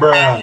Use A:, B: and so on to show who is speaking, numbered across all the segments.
A: Bruh.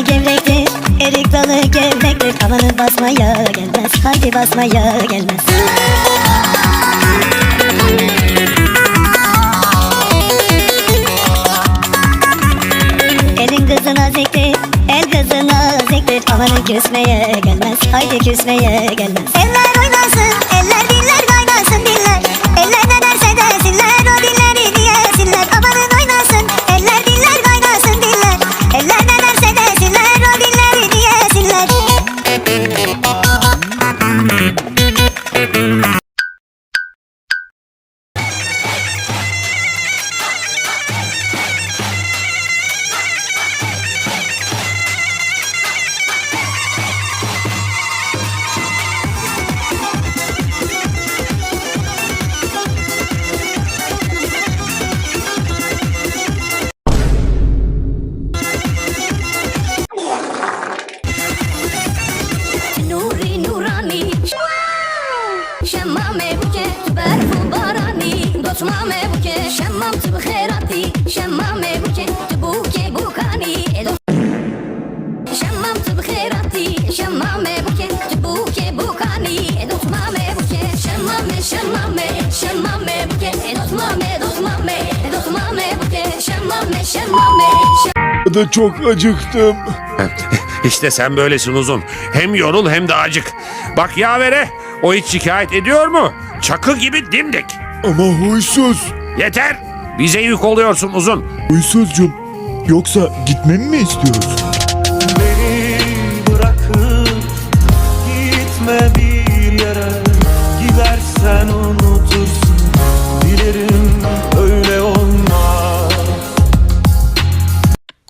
B: gevrektir Erik dalı gevrektir Amanın basmaya gelmez. Haydi basmaya gelmez. Elin kızı naziktir El kızı naziktir Amanın küsmeye gelmez. Haydi küsmeye gelmez. Eller oynasın eller
A: da çok acıktım.
C: İşte sen böylesin uzun. Hem yorul hem de acık. Bak yavere o hiç şikayet ediyor mu? Çakı gibi dimdik.
A: Ama huysuz.
C: Yeter. Bize yük oluyorsun uzun.
A: Huysuzcum yoksa gitmemi mi istiyorsun?
D: Beni bırakıp gitme bir yere gidersen o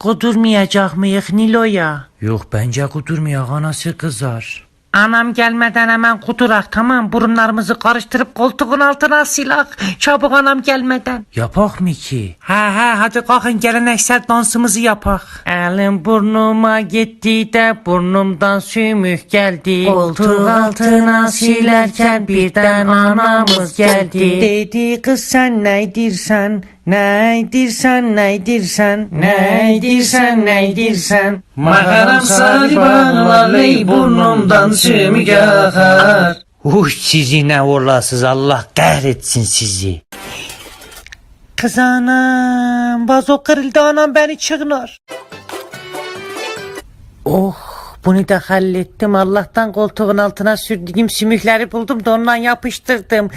E: Kudurmayacak mıyık Nilo'ya? Yok bence kudurmayak anası kızar. Anam gelmeden hemen kudurak tamam burunlarımızı karıştırıp koltuğun altına silak çabuk anam gelmeden. Yapak mı ki? He he hadi kalkın geleneksel dansımızı yapak. Elim burnuma gitti de burnumdan sümük geldi. Koltuğun altına silerken birden anamız geldi. Dedi kız sen neydirsen Neydirsen neydirsen Neydirsen neydirsen. Makaram saliban vallahi burnumdan sümük akar Uy sizi ne uğurlasız Allah kahretsin sizi. Kız anam vazo kırıldı anam beni çığınar. Oh bunu da hallettim. Allah'tan koltuğun altına sürdüğüm sümükleri buldum da ondan yapıştırdım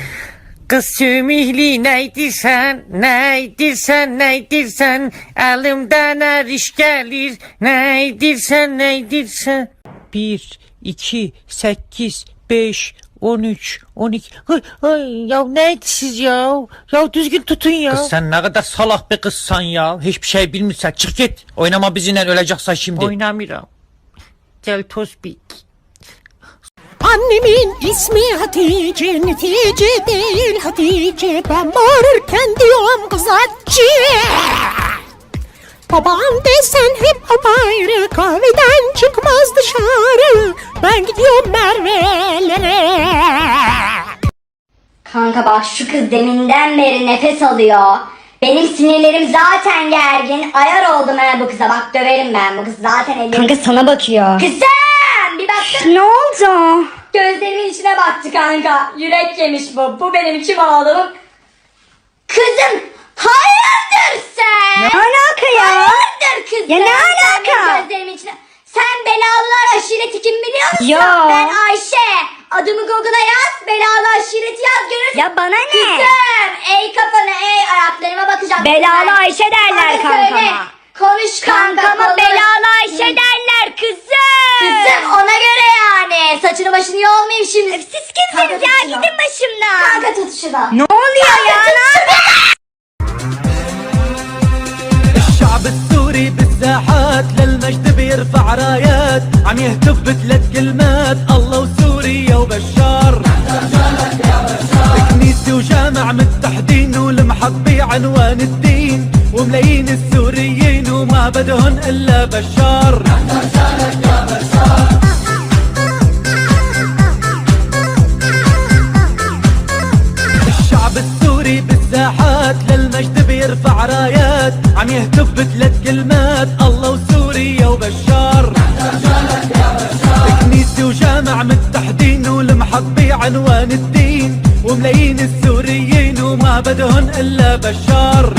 E: Kız sümüklü neydirsen, neydirsen, neydirsen Elimden her iş gelir, neydirsen, neydirsen Bir, iki, sekiz, beş, on üç, on iki. Ay, ay, ya neydi siz ya? Ya düzgün tutun ya.
F: Kız sen ne kadar salak bir kızsan ya. Hiçbir şey bilmiyorsan. Çık git. Oynama bizimle öleceksen şimdi.
E: Oynamıyorum. Gel tospik
G: Annemin ismi Hatice netice değil Hatice Ben bağırırken diyorum kız Hatice Babam desen hep apayrı kahveden çıkmaz dışarı Ben gidiyorum Merve'lere
H: Kanka bak şu kız deminden beri nefes alıyor. Benim sinirlerim zaten gergin. Ayar oldum ha bu kıza. Bak döverim ben bu kız zaten elim.
B: Kanka sana bakıyor.
H: Kızım bir baksana.
B: Ne oldu?
H: Gözlerimin içine baktı kanka. Yürek yemiş bu. Bu benim kim oğlum? Kızım hayırdır sen?
B: Ne alaka ya?
H: Hayırdır kızım?
B: Ya ne
H: Sen
B: alaka?
H: Gözlerimin içine. Sen belalılar aşireti kim biliyor musun?
B: Ya.
H: Ben Ayşe. Adımı Google'a yaz. Belalı aşireti yaz görürsün.
B: Ya bana ne?
H: Kızım ey kafanı ey ayaklarıma bakacağım.
B: Belalı. Ayşe derler kankama.
H: söyle. Konuş kanka
B: Kankama
H: konuş.
B: belalı Ayşe derler kızım.
H: Kızım ona göre yani. Saçını başını yolmayayım şimdi.
B: Siz kimsiniz ya gidin başımdan.
H: Kanka tut şunu.
B: Ne oluyor ya? Ne
D: الشعب السوري بالساحات للمجد بيرفع رايات عم يهتف بثلاث كلمات الله وسوريا وبشار كنيسة وجامع متحدين ولمحط بعنوان الدين وملايين السوريين وما بدهن إلا بشار الشعب السوري بالساحات للمجد بيرفع رايات. عم يهتف بثلاث كلمات الله وسوريا وبشار كنيسة وجامع متحدين ولمحط بعنوان الدين. وملايين السوريين وما بدهن إلا بشار